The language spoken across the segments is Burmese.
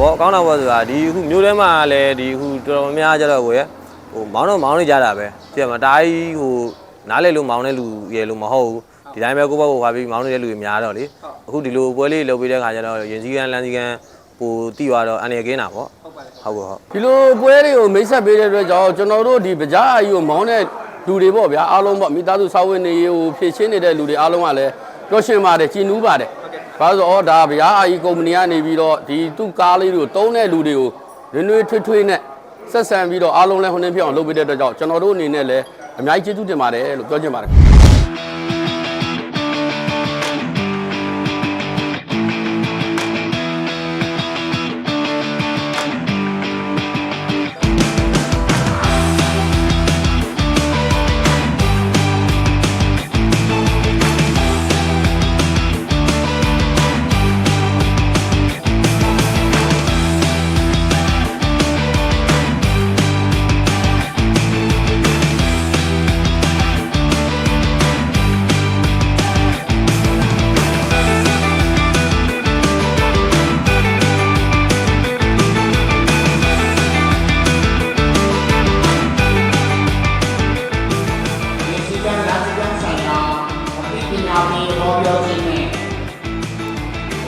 ဗောကောင်းတာဗောဆိုတာဒီအခုမျိုးထဲမှာလည်းဒီအခုတော်တော်များများကြတော့ကိုရဟိုမောင်းတော့မောင်းနေကြတာပဲကြည့်ရမှာတားကြီးဟိုနားလေလို့မောင်းတဲ့လူရယ်လို့မဟုတ်ဘူးဒီတိုင်းပဲကိုယ့်ဘက်ကိုခါပြီးမောင်းနေတဲ့လူတွေများတော့လေအခုဒီလိုပွဲလေးလုပ်ပြီးတဲ့ခါကျတော့ရင်စည်းကန်းလမ်းစည်းကန်းပိုတိသွားတော့အနေကင်းတာဗောဟုတ်ကဲ့ဟုတ်ဒီလိုပွဲတွေကိုမိတ်ဆက်ပေးတဲ့အတွက်ကြောင့်ကျွန်တော်တို့ဒီပကြားအကြီးကိုမောင်းတဲ့လူတွေပေါ့ဗျာအားလုံးပေါ့မိသားစုစာဝင်နေရေးကိုဖြည့်ရှင်းနေတဲ့လူတွေအားလုံးကလည်းပျော်ရွှင်ပါတယ်ကြည်နူးပါတယ် ဘာလို့လဲဆိုတော့ဒါဗျာအာကြီးကုမ္ပဏီကနေပြီးတော့ဒီသူ့ကားလေးတွေကိုတုံးတဲ့လူတွေကိုနွေးနွေးထွေးထွေးနဲ့ဆက်ဆံပြီးတော့အားလုံးလည်းဟိုနှင်းပြအောင်လုပ်ပေးတဲ့အတွက်ကြောင့်ကျွန်တော်တို့အနေနဲ့လည်းအများကြီးကျေးဇူးတင်ပါတယ်လို့ပြောချင်ပါတယ်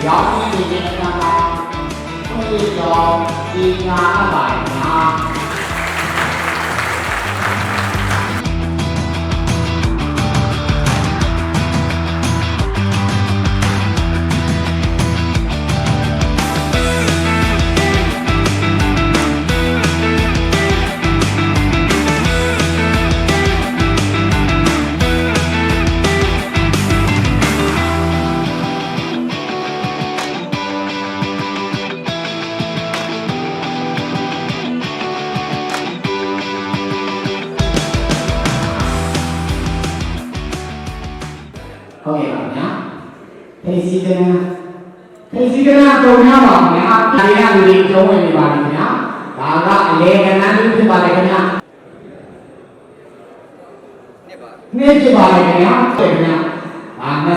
ရောင်းရည်နေတဲ့အခါမှာဘုရားတော်ပညာအပိုင်းညာဟုတ်ကဲ့ ဖေစီကနာဖေစီကနာပုံရပါဗျာဒါရလူတွေကျုံးဝင်နေပါလိမ့်ဗျာဒါကအလေကနန်းလေးဖြစ်ပါလေခင်ဗျာနှစ်ဖြစ်ပါလေခင်ဗျာဟုတ်ခင်ဗျာအာ20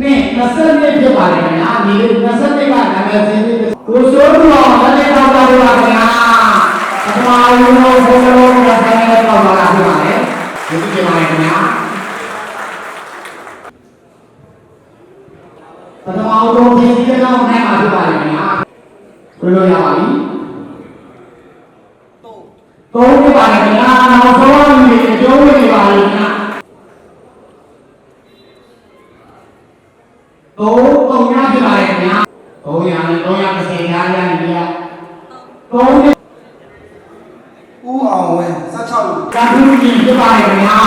နဲ့20နှစ်ဖြစ်ပါလေခင်ဗျာဒီ20နှစ်ကနာမည်စင်းကိုစိုးတော်မနေ့ကတော့ ပါပါခင်ဗျာပထမဆုံးဘုရားတော်ကဆိုင်ရတော့ပါလားဖြစ်ပါလေဒီဖြစ်ပါလေခင်ဗျာပထမဆုံးဖြည့်စည်းတော့နိုင်မှာဖြစ်ပါလေခင်ဗျာဘယ်လိုရပါလိမ့်သုံးဖြစ်ပါလေခင်ဗျာနောက်ဆုံးလူတွေအကျိုးဝင်နေပါလေခင်ဗျာသုံးပုံရဖြစ်ပါလေခင်ဗျာသုံးရနဲ့330ရာရနေပြီသုံးဦးအောင်ဝင်း16လူကာထူးကြီးဖြစ်ပါလေခင်ဗျာ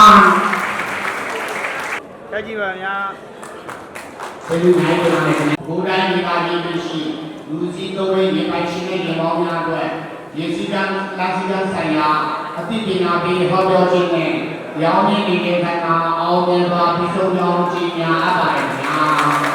တက်ကြည့်ပါဗျာ ဆေးလူနိုင်ပါလေခင်ဗျာဘုရားဒီပါကြီးမရှိလူစည်းသုံးဝိနေပိုင်ရှင်တဲ့ရေပေါင်းများအတွက်ရေစီကံလာစီကံဆိုင်ရာအသိပညာပေးဟောပြောခြင်းနဲ့ရောင်းရည်နေတဲ့ခန္ဓာအောင်မြင်စွာပြီးဆုံးကြောင်းကြီးများအပ်ပါလေခင်ဗျာ